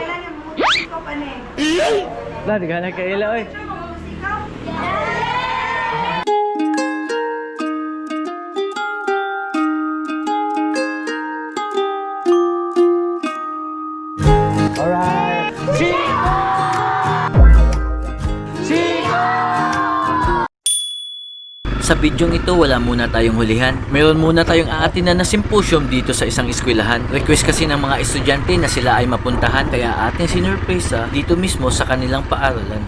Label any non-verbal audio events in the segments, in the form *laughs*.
Kailan yung musiko pa ni? Lah, di ka na kaila, oy. Picture mo musiko? Alright. Sa bidyong ito, wala muna tayong hulihan. Meron muna tayong aatinan na symposium dito sa isang eskwelahan. Request kasi ng mga estudyante na sila ay mapuntahan kaya ating sinurpresa dito mismo sa kanilang paaralan.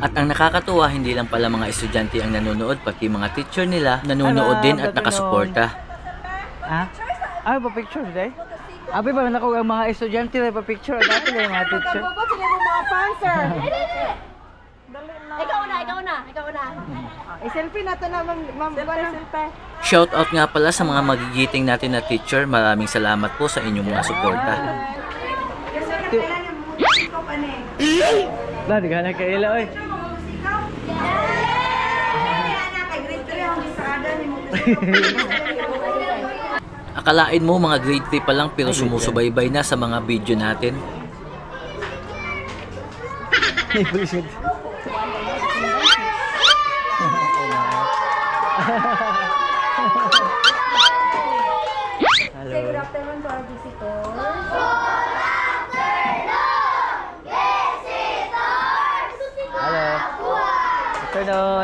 At ang nakakatuwa, hindi lang pala mga estudyante ang nanonood, pati mga teacher nila nanonood din at nakasuporta. Ha? Ay, pa picture today? Abi ba na ang mga estudyante na pa picture dati lang mga teacher. Mga fans, sir? Ikaw na, ikaw na, ikaw na. I-selfie na to na, ma'am. Ma'am, selfie, selfie. Shout out nga pala sa mga magigiting natin na teacher. Maraming salamat po sa inyong mga suporta. Di ka na oy. Kay grade 3 ang bisada ni mo musiko. Akalain mo mga grade 3 pa lang pero sumusubaybay na sa mga video natin.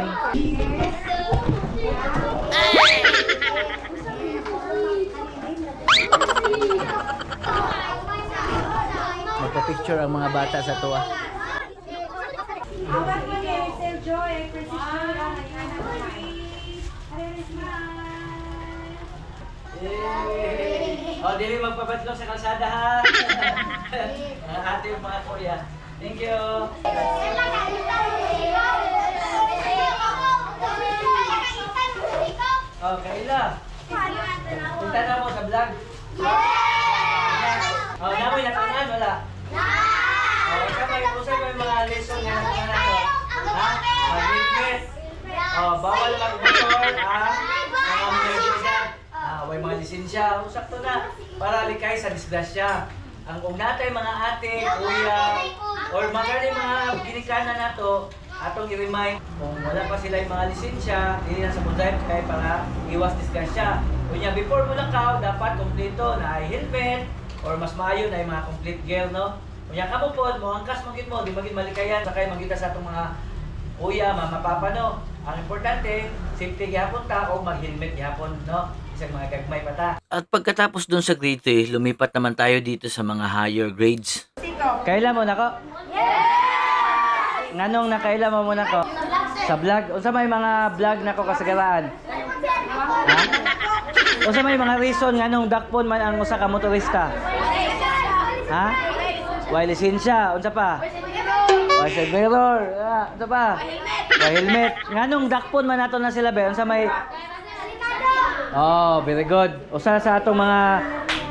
Afternoon. Magpa-picture ang mga bata sa tuwa. Oh, dili magpapatlong sa kalsada ha. *laughs* Ating mga kuya. Thank you. Oh, Kaila. Punta na mo sa vlog. Oh, namoy natanan wala. Oh, sabay ko sa nga natanan nato. Ha? Mag-fitness. Oh, bawal mag-motor, ha? Mga mga Ah, way mga lisensya, oh, sakto na para likay sa disgrasya. Ang kung natay mga ate, kuya, or magari mga ginikanan nato, atong i-remind kung wala pa sila yung mga lisensya, dili na sa mundayt kay para iwas disgrasya. Kunya before mo lakaw, dapat kompleto na ay helmet or mas maayo na yung mga complete gear, no? Kunya kamo pod mo angkas magit mo, di magit malikayan sakay magita sa atong mga kuya, mama, papa, no? Ang importante, safety gyapon ta o mag-helmet gyapon, no? Isang mga gagmay pa ta. At pagkatapos dun sa grade 3, lumipat naman tayo dito sa mga higher grades. Kaila mo nako? Nganong nakaila mo muna ko? Sa vlog? Unsa may mga vlog nako kasagaran? Ha? Unsa may mga reason nganong dakpon man ang usa ka motorista? Ha? Way lisensya, unsa pa? Way sa mirror, ah, unsa pa? Way helmet. Nganong dakpon man nato na sila be? Unsa may Oh, very good. Usa sa atong mga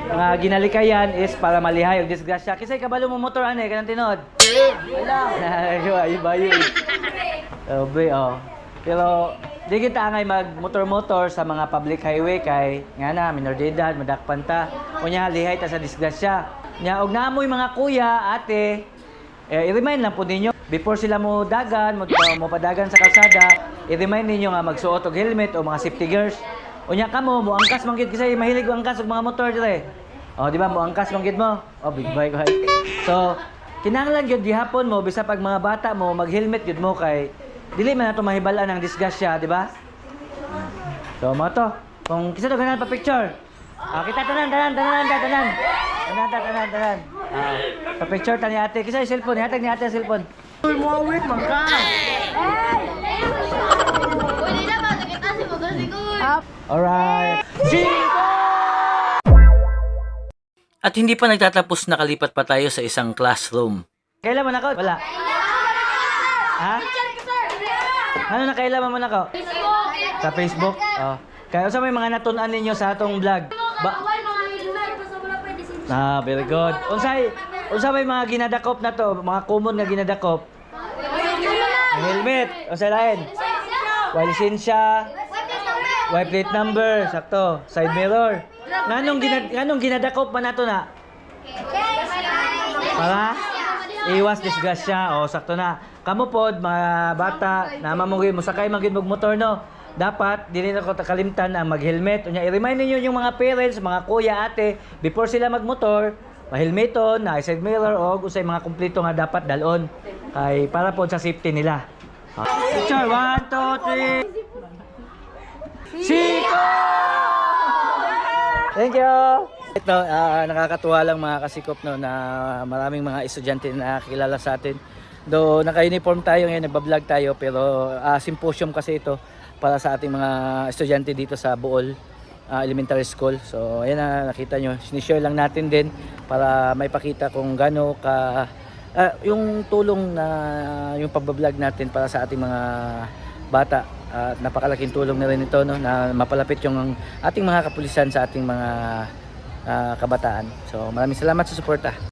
mga ginalikayan is para malihay og disgrasya. Kisay kabalo mo motor ane kanang tinod. Wala. *laughs* Ay bayo. Oh, be, oh. Pero di kita angay mag motor-motor sa mga public highway kay nga na minor de edad madakpan ta. Unya lihay ta sa disgrasya. Nya og naamoy mga kuya, ate, eh, i-remind lang po ninyo before sila mo dagan, mo, mo padagan sa kalsada, i-remind ninyo nga magsuot og helmet o mga safety gears. Unya kamo mo angkas man gid kasi mahilig ko angkas og mga motor dire. Oh, di ba mo angkas man mo? Oh, big bike hay. *laughs* So, kinahanglan gyud gihapon mo bisa pag mga bata mo mag-helmet gyud mo kay dili man nato mahibalan ang disgrasya, di ba? So, mo to. Kung kisa ganan pa picture. Ah, kita tanan tanan tanan tanan tanan. Tanan tanan tanan. Ah, pa picture tani ate. Kisa yung cellphone, hatag ni ate ang cellphone. Uy, di na ba? Nakita si mo kasi ko. Alright. Chico! At hindi pa nagtatapos nakalipat pa tayo sa isang classroom. Kailan man ako? Wala. Ha? Ano na kailan man ako? Sa Facebook? Oh. Kaya sa may mga natunan ninyo sa atong vlog. Ba Ah, very good. Unsay unsa may mga ginadakop na to, mga common nga ginadakop? Helmet, unsay lain? Way lisensya, way plate number, sakto, side mirror. Nganong ginad nganong ginadakop man nato na? Para Iwas disgrasya. O, sakto na. Kamu pod, mga bata, na mamugay mo, sakay magin mag motor, no? Dapat, dili na ko takalimtan ang mag-helmet. Unya, i-remind ninyo yung mga parents, mga kuya, ate, before sila magmotor, ma-helmeton, na side mirror, o usay mga kumpleto nga dapat dalon. Kay, para po sa safety nila. Ah, Picture, one, two, three. Siko! Thank you! Ito, ah, nakakatuwa lang mga kasikop no, na maraming mga estudyante na nakakilala sa atin. Do naka-uniform tayo ngayon, nagba-vlog tayo pero ah, symposium kasi ito para sa ating mga estudyante dito sa Bool ah, Elementary School. So ayan na nakita nyo, sinishare lang natin din para may pakita kung gaano ka ah, yung tulong na yung pagbablog natin para sa ating mga bata at napakalaking tulong na rin ito no na mapalapit yung ating mga kapulisan sa ating mga ah, kabataan. So maraming salamat sa suporta.